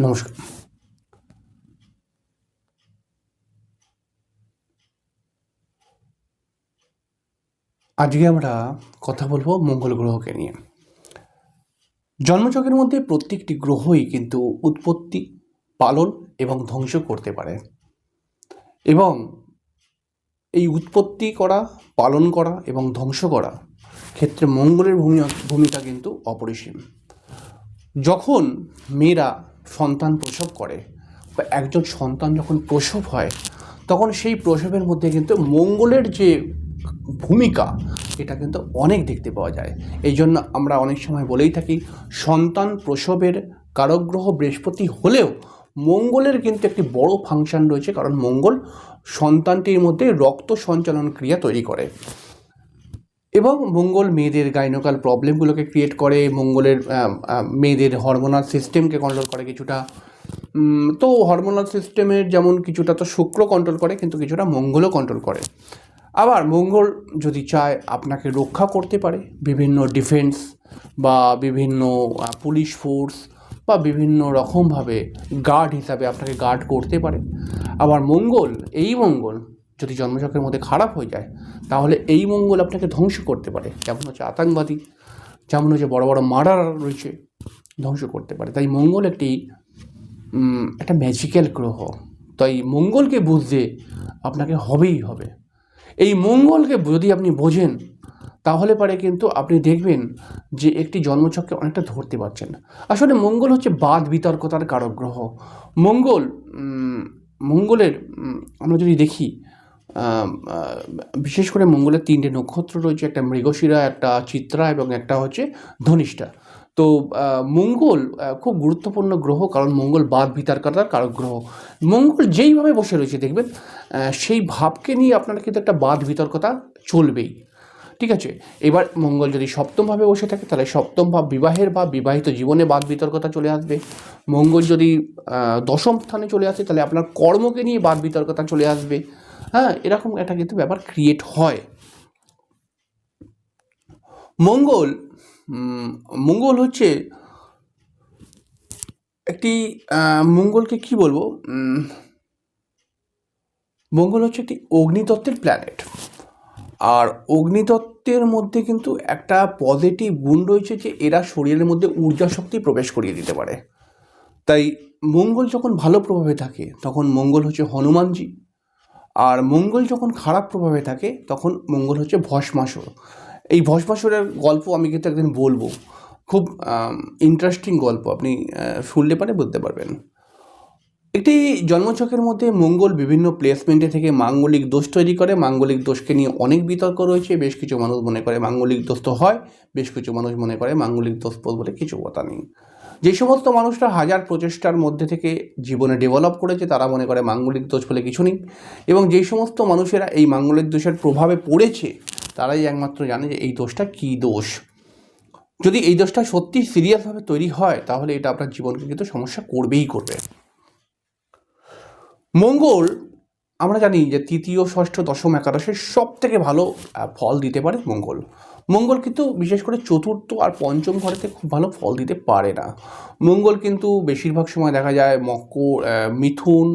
নমস্কার আজকে আমরা কথা বলব মঙ্গল গ্রহকে নিয়ে। জন্মচকের মধ্যে প্রত্যেকটি গ্রহই কিন্তু উৎপত্তি, পালন এবং ধ্বংস করতে পারে। এবং এই উৎপত্তি করা, পালন করা এবং ধ্বংস করা ক্ষেত্রে মঙ্গলের ভূমিকা ভূমিকা কিন্তু অপরিসীম। যখন মেয়েরা সন্তান প্রসব করে বা একজন সন্তান যখন প্রসব হয়, তখন সেই প্রসবের মধ্যে কিন্তু মঙ্গলের যে ভূমিকা, এটা কিন্তু অনেক দেখতে পাওয়া যায়। এই জন্য আমরা অনেক সময় বলেই থাকি, সন্তান প্রসবের কারগ্রহ বৃহস্পতি হলেও মঙ্গলের কিন্তু একটি বড় ফাংশন রয়েছে, কারণ মঙ্গল সন্তানটির মধ্যে রক্ত সঞ্চালন ক্রিয়া তৈরি করে। এবং মঙ্গল মেয়েদের গাইনোকাল প্রবলেমগুলোকে ক্রিয়েট করে, মঙ্গলের মেয়েদের হরমোনাল সিস্টেমকে কন্ট্রোল করে কিছুটা। তো হরমোনাল সিস্টেমের যেমন কিছুটা তো শুক্র কন্ট্রোল করে, কিন্তু কিছুটা মঙ্গলও কন্ট্রোল করে। আবার মঙ্গল যদি চায় আপনাকে রক্ষা করতে পারে, বিভিন্ন ডিফেন্স বা বিভিন্ন পুলিশ ফোর্স বা বিভিন্ন রকমভাবে গার্ড হিসাবে আপনাকে গার্ড করতে পারে। আবার মঙ্গল, এই মঙ্গল যদি জন্মচক্রের মধ্যে খারাপ হয়ে যায়, তাহলে এই মঙ্গল আপনাকে ধ্বংস করতে পারে। যেমন হচ্ছে আতঙ্কবাদী, যেমন হচ্ছে বড় বড় মার্ডার রয়েছে, ধ্বংস করতে পারে। তাই মঙ্গল একটি একটা ম্যাজিক্যাল গ্রহ। তাই মঙ্গলকে বুঝতে আপনাকে হবেই হবে। এই মঙ্গলকে যদি আপনি বোঝেন, তাহলে পারে কিন্তু আপনি দেখবেন যে একটি জন্মচক্রে অনেকটা ধরতে পারছেন। আসলে মঙ্গল হচ্ছে বাদ বিতর্কতার কারক গ্রহ। মঙ্গল মঙ্গলের আমরা যদি দেখি বিশেষ করে মঙ্গলের তিনটে নক্ষত্র রয়েছে, একটা মৃগশিরা, একটা চিত্রা এবং একটা হচ্ছে ধনিষ্ঠা। তো মঙ্গল খুব গুরুত্বপূর্ণ গ্রহ, কারণ মঙ্গল বাদ বিতারকতার কারক গ্রহ। মঙ্গল যেইভাবে বসে রয়েছে, দেখবেন সেই ভাবকে নিয়ে আপনার কিন্তু একটা বাদ বিতর্কতা চলবেই। ঠিক আছে? এবার মঙ্গল যদি সপ্তমভাবে বসে থাকে, তাহলে সপ্তম ভাব বিবাহের বা বিবাহিত জীবনে বাদ বিতর্কতা চলে আসবে। মঙ্গল যদি দশম স্থানে চলে আসে, তাহলে আপনার কর্মকে নিয়ে বাদ বিতর্কতা চলে আসবে। হ্যাঁ এরকম একটা কিন্তু ব্যাপার ক্রিয়েট হয়। মঙ্গল মঙ্গল হচ্ছে একটি মঙ্গলকে কি বলব? মঙ্গল হচ্ছে একটি অগ্নিতত্ত্বের প্ল্যানেট আর অগ্নিতত্ত্বের মধ্যে কিন্তু একটা পজিটিভ গুণ রয়েছে যে, এরা শরীরের মধ্যে ঊর্জা শক্তি প্রবেশ করিয়ে দিতে পারে। তাই মঙ্গল যখন ভালো প্রভাবে থাকে, তখন মঙ্গল হচ্ছে হনুমানজি। আর মঙ্গল যখন খারাপ প্রভাবে থাকে, তখন মঙ্গল হচ্ছে ভস্মাসুর। এই ভস্মাসুরের গল্প আমি কিন্তু একদিন বলব। খুব ইন্টারেস্টিং গল্প, আপনি শুনলে পারে বুঝতে পারবেন। একটি জন্মছকের মধ্যে মঙ্গল বিভিন্ন প্লেসমেন্টে থেকে মাঙ্গলিক দোষ তৈরি করে। মাঙ্গলিক দোষকে নিয়ে অনেক বিতর্ক রয়েছে। বেশ কিছু মানুষ মনে করে মাঙ্গলিক দোষ তো হয়, বেশ কিছু মানুষ মনে করে মাঙ্গলিক দোষ বলে কিছু কথা নেই। যে সমস্ত মানুষরা হাজার প্রচেষ্টার মধ্যে থেকে জীবনে ডেভেলপ করেছে, তারা মনে করে মাঙ্গলিক দোষ বলে কিছু নেই। এবং যেই সমস্ত মানুষেরা এই মাঙ্গলিক দোষের প্রভাবে পড়েছে, তারাই একমাত্র জানে যে এই দোষটা কী দোষ। যদি এই দোষটা সত্যি সিরিয়াসভাবে তৈরি হয়, তাহলে এটা আপনার জীবনকে কিন্তু সমস্যা করবেই করবে। মঙ্গল আমরা জানি যে তৃতীয়, ষষ্ঠ, দশম একাদশের সব থেকে ভালো ফল দিতে পারে মঙ্গল। মঙ্গল কিন্তু বিশেষ করে চতুর্থ আর পঞ্চম ঘরেতে খুব ভালো ফল দিতে পারে না। মঙ্গল কিন্তু বেশিরভাগ সময় দেখা যায় মকর মিথুন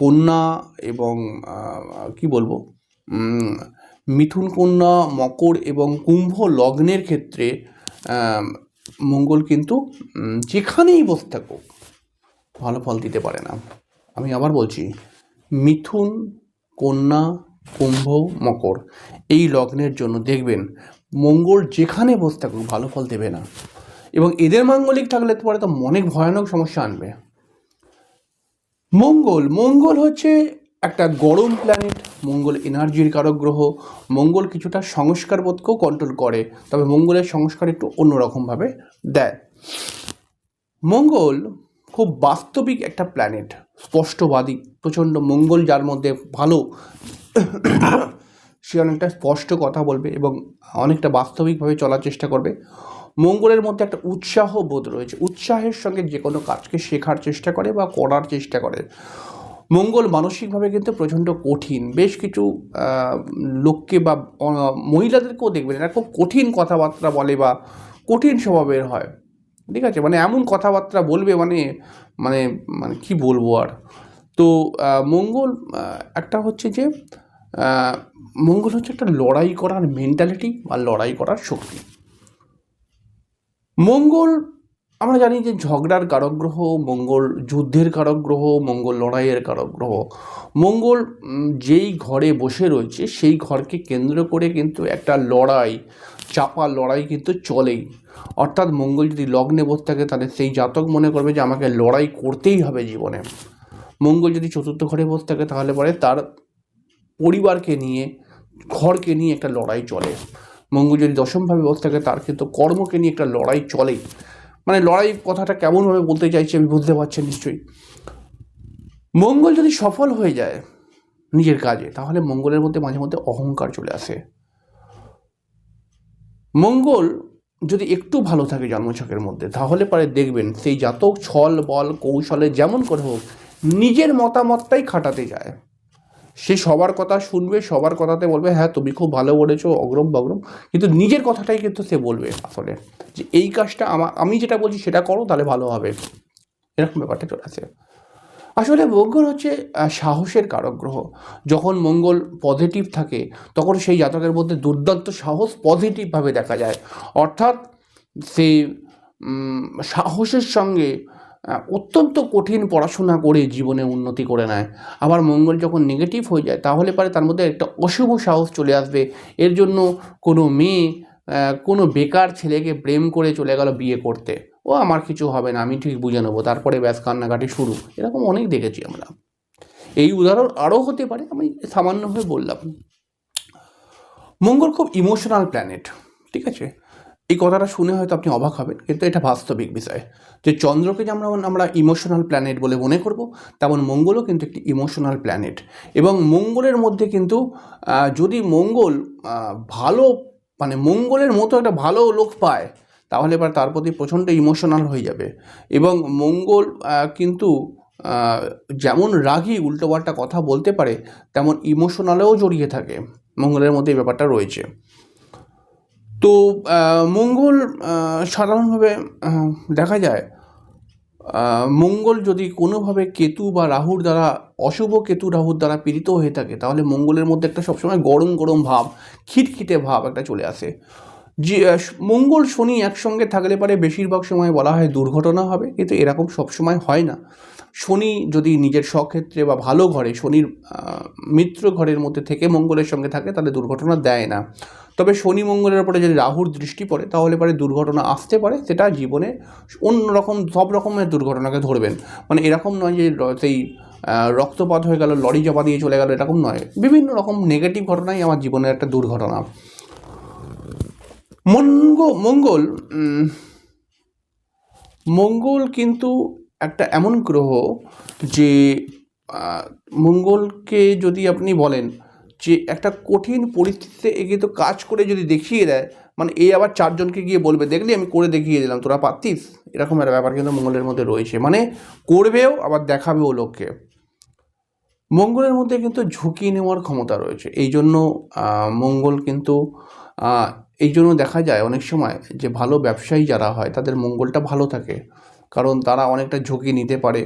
কন্যা এবং কি বলব? মিথুন কন্যা, মকর এবং কুম্ভ লগ্নের ক্ষেত্রে মঙ্গল কিন্তু যেখানেই বসে থাকুক, ভালো ফল দিতে পারে না। আমি আবার বলছি মিথুন, কন্যা, কুম্ভ, মকর। এই লগ্নের জন্য দেখবেন মঙ্গল যেখানে বসে থাকুক ভালো ফল দেবে না। এবং এদের মাঙ্গলিক থাকলে পরে তো অনেক ভয়ানক সমস্যা আনবে। মঙ্গল মঙ্গল হচ্ছে একটা গরম প্ল্যানেট মঙ্গল এনার্জির কারক গ্রহ, মঙ্গল কিছুটা সংস্কারবোধকেও কন্ট্রোল করে, তবে মঙ্গলের সংস্কার একটু অন্যরকমভাবে দেয়। মঙ্গল খুব বাস্তবিক একটা প্ল্যানেট স্পষ্টবাদী, প্রচণ্ড মঙ্গল যার মধ্যে ভালো। সে অনেকটা স্পষ্ট কথা বলবে এবং অনেকটা বাস্তবিকভাবে চলার চেষ্টা করবে। মঙ্গলের মধ্যে একটা উৎসাহ বোধ রয়েছে। উৎসাহের সঙ্গে যে কোনো কাজকে শেখার চেষ্টা করে বা করার চেষ্টা করে। মঙ্গল মানসিকভাবে কিন্তু প্রচণ্ড কঠিন। বেশ কিছু লোককে বা মহিলাদেরকেও দেখবেন, এরা খুব কঠিন কথাবার্তা বলে বা কঠিন স্বভাবের হয়। ঠিক আছে? মানে এমন কথাবার্তা বলবে মানে মানে মানে কি বলব আর? তো মঙ্গল একটা হচ্ছে যে মঙ্গল হচ্ছে একটা লড়াই করার মেন্টালিটি বা লড়াই করার শক্তি। মঙ্গল, আমরা জানি যে ঝগড়ার কারক গ্রহ মঙ্গল যুদ্ধের কারক গ্রহ মঙ্গল লড়াইয়ের কারক গ্রহ মঙ্গল যেই ঘরে বসে রয়েছে, সেই ঘরকে কেন্দ্র করে কিন্তু একটা লড়াই, চাপা লড়াই কিন্তু চলেই। অর্থাৎ মঙ্গল যদি লগ্নে বসে থাকে, তাহলে সেই জাতক মনে করবে যে আমাকে লড়াই করতেই হবে জীবনে। মঙ্গল যদি চতুর্থ ঘরে বসে থাকে, তাহলে পরে তার পরিবারকে নিয়ে, ঘরকে নিয়ে একটা লড়াই চলে। মঙ্গল যদি দশমভাবে বসে থাকে, তার কিন্তু কর্মকে নিয়ে একটা লড়াই চলেই মানে লড়াই কথাটা কেমনভাবে বলতে চাইছি আমি বুঝতে পারছেন নিশ্চয়ই। মঙ্গল যদি সফল হয়ে যায় নিজের কাজে, তাহলে মঙ্গলের মধ্যে মাঝে মধ্যে অহংকার চলে আসে। মঙ্গল যদি একটু ভালো থাকে জন্মছকের মধ্যে, তাহলে পরে দেখবেন সেই জাতক, ছল, বল, কৌশলে যেমন করে হোক, নিজের মতামতটাই খাটাতে যায়। সে সবার কথা শুনবে, সবার কথাতে বলবে হ্যাঁ তুমি খুব ভালো বলেছ, অগ্রম বগ্রম। কিন্তু নিজের কথাটাই কিন্তু সে বলবে আসলে। যে এই কাজটা আমা, আমি যেটা বলছি সেটা করো, তাহলে ভালো হবে। এরকম ব্যাপারটা চলে আসে। আসলে মঙ্গল হচ্ছে সাহসের কারক গ্রহ যখন মঙ্গল পজিটিভ থাকে, তখন সেই জাতকের মধ্যে দুর্দান্ত সাহস পজিটিভভাবে দেখা যায়। অর্থাৎ সে সাহসের সঙ্গে অত্যন্ত কঠিন পড়াশোনা করে জীবনে উন্নতি করে নেয়। আবার মঙ্গল যখন নেগেটিভ হয়ে যায়, তাহলে পরে তার মধ্যে একটা অশুভ সাহস চলে আসবে। এর জন্য কোনো মেয়ে কোনো বেকার ছেলেকে প্রেম করে চলে গেল বিয়ে করতে। ও আমার কিছু হবে না, আমি ঠিক বুঝে নেব। তারপরে ব্যাস কান্নাকাটি শুরু। এরকম অনেক দেখেছি আমরা। এই উদাহরণ আরও হতে পারে, আমি সামান্যভাবে বললাম। মঙ্গল খুব ইমোশনাল প্ল্যানেট ঠিক আছে? এই কথাটা শুনে হয়তো আপনি অবাক হবেন, কিন্তু এটা বাস্তবিক বিষয়। যে চন্দ্রকে যেমন আমরা ইমোশনাল প্ল্যানেট বলে মনে করব, তেমন মঙ্গলও কিন্তু একটি ইমোশনাল প্ল্যানেট এবং মঙ্গলের মধ্যে কিন্তু যদি মঙ্গল ভালো মানে মঙ্গলের মতো একটা ভালো লোক পায় তাহলে এবার তার প্রতি প্রচণ্ড ইমোশনাল হয়ে যাবে। এবং মঙ্গল কিন্তু যেমন রাগী উল্টোপাল্টা কথা বলতে পারে, তেমন ইমোশনালেও জড়িয়ে থাকে। মঙ্গলের মধ্যে এই ব্যাপারটা রয়েছে। তো মঙ্গল সাধারণভাবে দেখা যায় মঙ্গল যদি কোনোভাবে কেতু বা রাহুর দ্বারা, অশুভ কেতু রাহুর দ্বারা পীড়িত হয়ে থাকে, তাহলে মঙ্গলের মধ্যে একটা সবসময় গরম গরম ভাব, খিটখিটে ভাব একটা চলে আসে। যে মঙ্গল শনি একসঙ্গে থাকলে পারে বেশিরভাগ সময় বলা হয় দুর্ঘটনা হবে, কিন্তু এরকম সবসময় হয় না। শনি যদি নিজের স্বক্ষেত্রে বা ভালো ঘরে, শনির মিত্র ঘরের মধ্যে থেকে মঙ্গলের সঙ্গে থাকে, তাহলে দুর্ঘটনা দেয় না। তবে শনি মঙ্গলের উপরে যদি রাহুর দৃষ্টি পড়ে, তাহলে পরে দুর্ঘটনা আসতে পারে, সেটা জীবনে অন্য রকম সব রকমের দুর্ঘটনাকে ধরবেন। মানে এরকম নয় যে সেই রক্তপাত হয়ে গেল, লরি জমা দিয়ে চলে গেল, এরকম নয়। বিভিন্ন রকম নেগেটিভ ঘটনাই আমার জীবনের একটা দুর্ঘটনা। মঙ্গ, মঙ্গল মঙ্গল কিন্তু একটা এমন গ্রহ যে মঙ্গলকে যদি আপনি বলেন যে, একটা কঠিন পরিস্থিতিতে এগিয়ে তো কাজ করে যদি দেখিয়ে দেয় মানে এই আবার চারজনকে গিয়ে বলবে, দেখলি, আমি করে দেখিয়ে দিলাম, তোরা পারতিস? এরকম একটা ব্যাপার কিন্তু মঙ্গলের মধ্যে রয়েছে। মানে করবেও, আবার দেখাবেও লোককে। মঙ্গলের মধ্যে কিন্তু ঝুঁকি নেওয়ার ক্ষমতা রয়েছে। এই জন্য মঙ্গল কিন্তু এই জন্য দেখা যায় অনেক সময় যে ভালো ব্যবসায়ী যারা হয়, তাদের মঙ্গলটা ভালো থাকে। কারণ তারা অনেকটা ঝুঁকি নিতে পারে।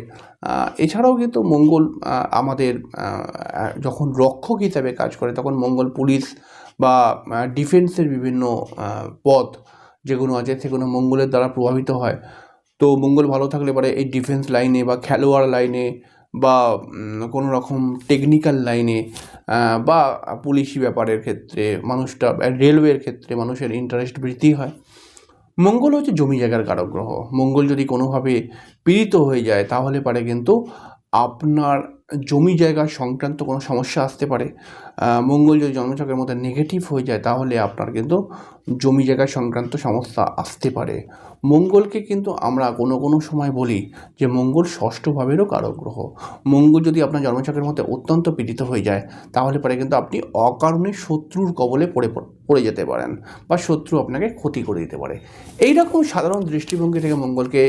এছাড়াও কিন্তু মঙ্গল আমাদের যখন রক্ষক হিসাবে কাজ করে, তখন মঙ্গল পুলিশ বা ডিফেন্সের বিভিন্ন পথ যেগুলো আছে, সেগুলো মঙ্গলের দ্বারা প্রভাবিত হয়। তো মঙ্গল ভালো থাকলে পরে এই ডিফেন্স লাইনে বা খেলোয়াড় লাইনে বা কোনো রকম টেকনিক্যাল লাইনে বা পুলিশি ব্যাপারের ক্ষেত্রে, মানুষটা রেলওয়ের ক্ষেত্রে মানুষের ইন্টারেস্ট বৃদ্ধি হয়। মঙ্গল হচ্ছে জমি জায়গার কারক গ্রহ। মঙ্গল যদি কোনোভাবে পীড়িত হয়ে যায়, তাহলে পারে কিন্তু আপনার জমি জায়গা সংক্রান্ত কোনো সমস্যা আসতে পারে। মঙ্গল যদি জন্মচক্রের মধ্যে নেগেটিভ হয়ে যায়, তাহলে আপনার কিন্তু জমি জায়গা সংক্রান্ত সমস্যা আসতে পারে। মঙ্গলকে কিন্তু আমরা কোনো কোনো সময় বলি যে, মঙ্গল ষষ্ঠ ভাবেরও কারক গ্রহ। মঙ্গল যদি আপনার জন্মচক্রের মধ্যে অত্যন্ত পীড়িত হয়ে যায়, তাহলে পরে কিন্তু আপনি অকারণে শত্রুর কবলে পড়ে পড়ে যেতে পারেন বা শত্রু আপনাকে ক্ষতি করে দিতে পারে। এই রকম সাধারণ দৃষ্টিভঙ্গি থেকে মঙ্গলকে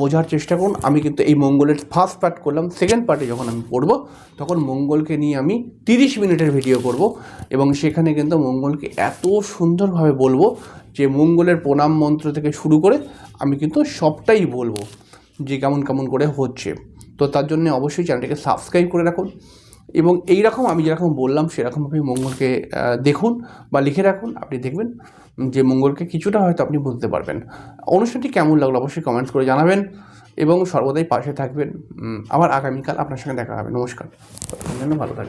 বোঝার চেষ্টা করুন। আমি কিন্তু এই মঙ্গলের ফার্স্ট পার্ট করলাম। সেকেন্ড পার্টে যখন আমি পড়ব, তখন মঙ্গলকে নিয়ে আমি তিরিশ মিনিটের ভিডিও করব এবং সেখানে কিন্তু মঙ্গলকে এত সুন্দরভাবে বলব যে মঙ্গলের প্রণাম মন্ত্র থেকে শুরু করে আমি কিন্তু সবটাই বলব যে কেমন কেমন করে হচ্ছে। তো তার জন্য অবশ্যই চ্যানেলটিকে সাবস্ক্রাইব করে রাখুন এবং এই রকম আমি যেরকম বললাম সেরকমভাবে মঙ্গলকে দেখুন বা লিখে রাখুন। আপনি দেখবেন যে মঙ্গলকে কিছুটা হয়তো আপনি বুঝতে পারবেন। অনুষ্ঠানটি কেমন লাগল অবশ্যই কমেন্টস করে জানাবেন এবং সর্বদাই পাশে থাকবেন। আবার আগামীকাল আপনার সঙ্গে দেখা হবে। নমস্কার। ভালো থাকবেন